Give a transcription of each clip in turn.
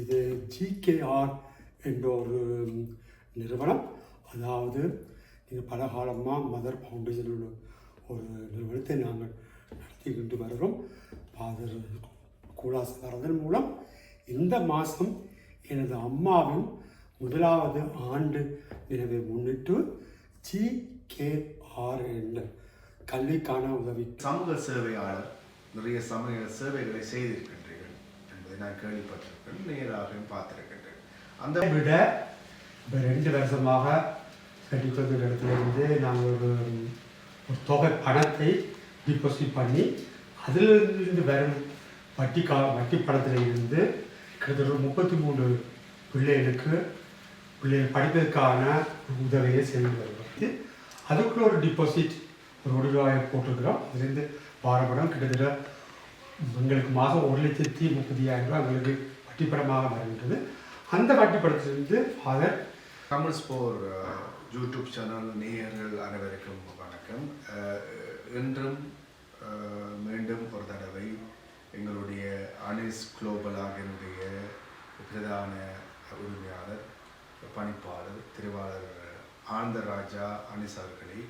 இது ஜிகேஆர் என்ற ஒரு நிறுவனம். அதாவது இது பல காலமாக மதர் ஃபவுண்டேஷன் ஒரு நிறுவனத்தை நாங்கள் நடத்தி கொண்டு வருகிறோம். ஃபாதர் வரதன் மூலம் இந்த மாதம் எனது அம்மாவின் முதலாவது ஆண்டு நினைவை முன்னிட்டு ஜிகேஆர் என்ற கல்விக்கான உதவி. சமூக சேவையாளர் நிறைய சமய சேவைகளை செய்திருக்கின்றீர்கள் என்பதை நான் கேள்விப்பட்டேன் கேள்விப்பட்டிருக்கேன் நேராகவும் பார்த்துருக்கின்றேன் அந்த விட இப்போ ரெண்டு வருஷமாக கட்டிக்கொண்ட இடத்துல இருந்து நாங்கள் ஒரு ஒரு தொகை பணத்தை டிபாசிட் பண்ணி அதிலிருந்து வரும் வட்டி கா வட்டி பணத்தில் இருந்து கிட்டத்தட்ட ஒரு முப்பத்தி மூணு பிள்ளைகளுக்கு பிள்ளைகள் படிப்பதற்கான உதவியை செய்து வருவது அதுக்குள்ள ஒரு டிபாசிட் ஒரு ஒரு ரூபாயை போட்டிருக்கிறோம். அதுலேருந்து வாரப்படம் கிட்டத்தட்ட எங்களுக்கு மாதம் ஒரு லட்சத்தி முப்பத்தி ரூபா எங்களுக்கு வட்டி பணமாக வருகின்றது அந்த வட்டி படத்திலிருந்து ஃபாதர் தமிழ் ஸ்போர் யூடியூப் சேனல் நேயர்கள் அனைவருக்கும் வணக்கம். அஹ், மீண்டும் ஒரு தடவை எங்களுடைய அனிஸ் குளோபல் ஆகியனுடைய பிரதான உரிமையாளர் பணிப்பாளர் திருவாளர் ஆனந்தராஜா அனிஸ் அவர்களை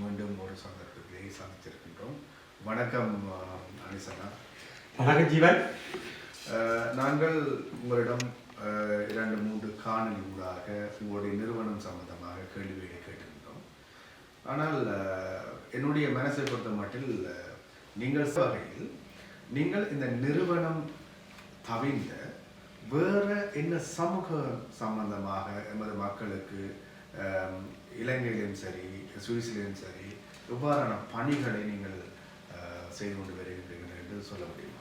மீண்டும் ஒரு சந்தர்ப்பத்திலே சந்தித்திருக்கின்றோம். வணக்கம் அண்ணா. வணக்கம் ஜீவன். நாங்கள் உங்களிடம் இரண்டு மூன்று காணொலி ஊடாக உங்களுடைய நிறுவனம் சம்பந்தமாக கேள்விகளை கேட்டிருந்தோம். ஆனால் என்னுடைய மனசை பொறுத்த மட்டில் நீங்கள் வகையில் நீங்கள் இந்த நிறுவனம் தவிர்ந்த வேற என்ன சமூக சம்பந்தமாக எமது மக்களுக்கு இலங்கையிலும் சரி சுவிஸ்லேயும் சரி எவ்வாறான பணிகளை நீங்கள் செய்து கொண்டு வருகின்றீர்கள் என்று சொல்ல முடியும்?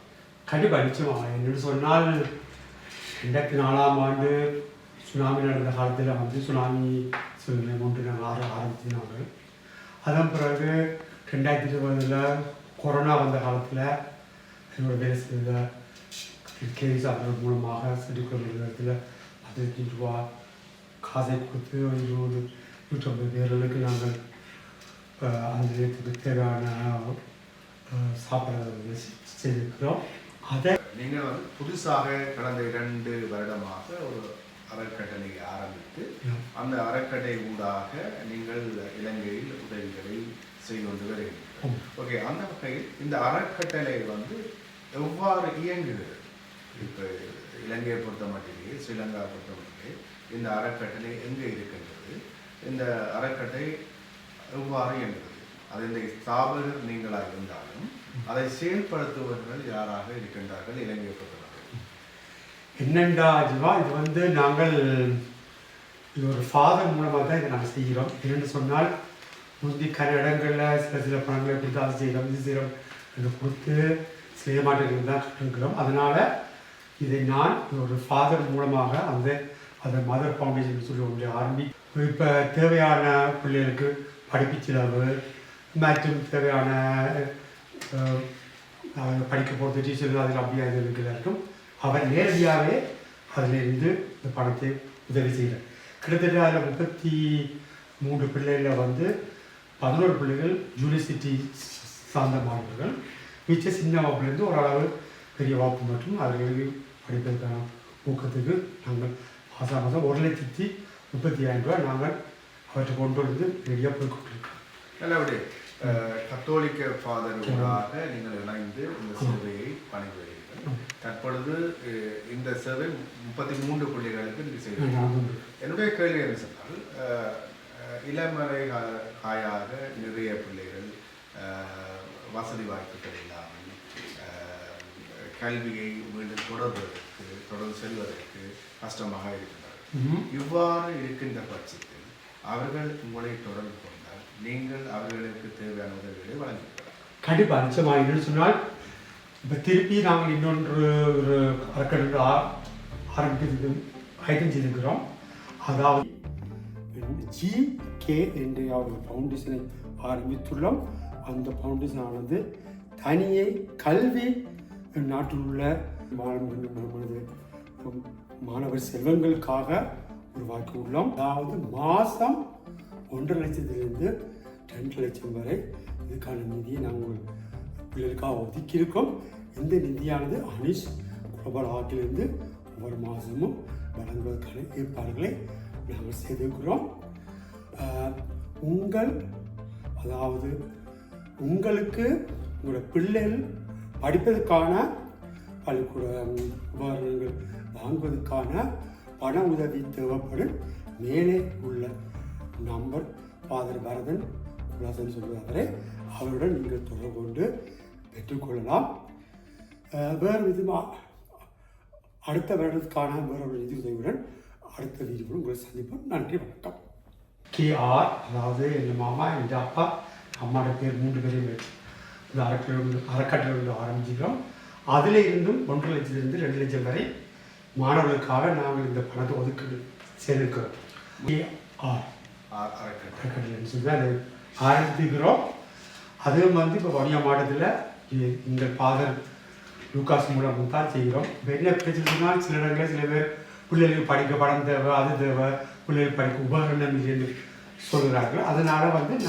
கண்டிப்பாக நிச்சயமாக என்று சொன்னால் ரெண்டாயிரத்தி நாலாம் ஆண்டு சுனாமி நடந்த காலத்தில் வந்து சுனாமி சூழ்நிலை ஒன்று நாங்கள் ஆர ஆரம்பித்தினாங்க அதன் பிறகு ரெண்டாயிரத்தி இருபதில் கொரோனா வந்த காலத்தில் என்னோட வேலை செய்த கேஸ் அவர்கள் மூலமாக செடிக்குள்ள இடத்துல பதினஞ்சு ரூபா காசை கொடுத்து ஒரு இருபது நூற்றம்பது பேர்களுக்கு நாங்கள் அந்த நேரத்துக்கு தேவையான சாப்பிட சாப்பாடு செய்திருக்கிறோம். அதை நீங்கள் வந்து புதுசாக கடந்த இரண்டு வருடமாக ஒரு அறக்கட்டளை ஆரம்பித்து அந்த அறக்கட்டளை ஊடாக நீங்கள் இலங்கையில் உதவிகளை செய்து கொண்டு வருகிறீர்கள். ஓகே அந்த வகையில் இந்த அறக்கட்டளை வந்து எவ்வாறு இயங்குகிறது? இப்போ இலங்கையை பொறுத்த மட்டிலே ஸ்ரீலங்கா பொறுத்த மட்டிலே இந்த அறக்கட்டளை எங்கே இருக்கின்றது? இந்த அறக்கட்டளை எவ்வாறு இயங்குகிறது? அது இந்த ஸ்தாபகர் நீங்களாக இருந்தாலும் அதை செயல்படுத்துபவர்கள் யாராக இருக்கின்றார்கள்? இலங்கையை பொறுத்தவரை என்னண்டா ஜிவா இது வந்து நாங்கள் இது ஒரு ஃபாதர் மூலமாக தான் இதை நாங்கள் செய்கிறோம். என்னென்னு சொன்னால் முந்தி கர இடங்களில் சில சில பணங்களை கொடுத்து அதை செய்கிறோம் இது செய்கிறோம் என்று கொடுத்து செய்ய மாட்டேங்கிறது தான் இருக்கிறோம் அதனால் இதை நான் ஒரு ஃபாதர் மூலமாக அந்த அந்த மதர் ஃபவுண்டேஷன் சொல்லி ஒன்று ஆரம்பி இப்போ தேவையான பிள்ளைகளுக்கு படிப்பு செலவு மற்றும் தேவையான படிக்க போகிறது டீச்சர் அதில் அப்படியே இது இருக்கிறதா அவர் நேரடியாகவே அதிலிருந்து இந்த பணத்தை உதவி செய்கிறார். கிட்டத்தட்ட அதில் முப்பத்தி மூன்று பிள்ளைகளில் வந்து பதினோரு பிள்ளைகள் யூனிவர்சிட்டி சார்ந்த மாணவர்கள். மிச்ச சின்ன வகுப்புலேருந்து ஓரளவு பெரிய வகுப்பு மற்றும் அவர்களுக்கு படிப்பதற்கான ஊக்கத்துக்கு நாங்கள் மாதம் மாதம் ஒரு லட்சத்தி முப்பத்தி ஆயிரம் ரூபாய் நாங்கள் அவற்றை கொண்டு வந்து ரெடியாக போய் கொண்டிருக்கோம் நல்லபடி கத்தோலிக்க ஃபாதர் ஊடாக நீங்கள் இணைந்து இந்த சேவையை பணிபுரிகிறீர்கள் தற்பொழுது அஹ், இந்த சேவை முப்பத்தி மூன்று புள்ளிகளுக்கு நீங்கள் செய்கிறீர்கள் என்னுடைய கேள்வி என்ன சொன்னால் அஹ், இளமறை காயாக நிறைய பிள்ளைகள் வசதி வாய்ப்புகள் இல்லாமல் கல்வியை மீண்டும் தொடர்வதற்கு தொடர்ந்து செல்வதற்கு கஷ்டமாக இருக்கின்றார்கள். ம்ஹும். இவ்வாறு இருக்கின்ற பட்சத்தில் அவர்கள் உங்களை தொடர்பு நீங்கள் அவர்களுக்கு தேவையான உதவிகளை வழங்குகிறார் கண்டிப்பாக நிச்சயமாக என்னன்னு சொன்னால் இப்போ திருப்பி நாங்கள் இன்னொன்று ஒரு அறக்கட்டளை ஆ- ஆரம்பிக்கிறது ஆயத்தம் செய்திருக்கிறோம் அதாவது ஜி கே என்ற ஒரு ஃபவுண்டேஷனை ஆரம்பித்துள்ளோம். அந்த ஃபவுண்டேஷன் ஆனது தனியே கல்வி நாட்டில் உள்ள மாணவர்களது மாணவர் செல்வங்களுக்காக உருவாக்கி உள்ளோம். அதாவது மாதம் ஒன்றரை லட்சத்திலிருந்து ரெண்டு லட்சம் வரை இதுக்கான நிதியை நாங்கள் பிள்ளைகளுக்காக ஒதுக்கியிருக்கோம். இந்த நிதியானது அனிஷ் குளோபல் ஆர்ட்டிலிருந்து ஒவ்வொரு மாதமும் வழங்குவதற்கான ஏற்பாடுகளை நாங்கள் செய்திருக்கிறோம். உங்கள் அதாவது உங்களுக்கு உங்களோட பிள்ளைகள் படிப்பதற்கான பள்ளிக்கூட உபகரணங்கள் வாங்குவதற்கான பண உதவி தேவைப்படும். மேலே உள்ள நம்பர் ஃபாதர் பரதன் குலாசன் சொல்வதவரை அவருடன் நீங்கள் தொடர்பு கொண்டு பெற்றுக்கொள்ளலாம் வேறு விதமாக அடுத்த வருடத்துக்கான வேறொரு நிதி உதவியுடன் அடுத்த வீடியோவில் உங்களை சந்திப்போம். நன்றி வணக்கம். கேஆர் அதாவது எங்கள் மாமா எங்கள் அப்பா அம்மாவோட பேர் மூன்று பேரையும் இந்த அறக்கட்டளை அறக்கட்டளை ஆரம்பிச்சுக்கிறோம் அதில் இருந்தும் ஒன்றரை லட்சத்திலிருந்து ரெண்டு லட்சம் வரை மாணவர்களுக்காக நாங்கள் இந்த பணத்தை ஒதுக்கீடு சேர்ந்திருக்கிறோம். K R. அறக்கட்டளை அறக்கட்டளைன்னு சொல்லி அதை ஆரம்பிக்கிறோம் அதுவும் வந்து இப்போ வணிக மாவட்டத்தில் இந்த பாதர் லூகாஸ் மூலம் தான் செய்கிறோம். பெரிய பிரச்சனைனா சில இடங்களில் சில பேர் பிள்ளைகளுக்கு படிக்க படம் தேவை அது தேவை பிள்ளைகள் படிக்க உபகரணம் என்று சொல்கிறார்கள் அதனால் வந்து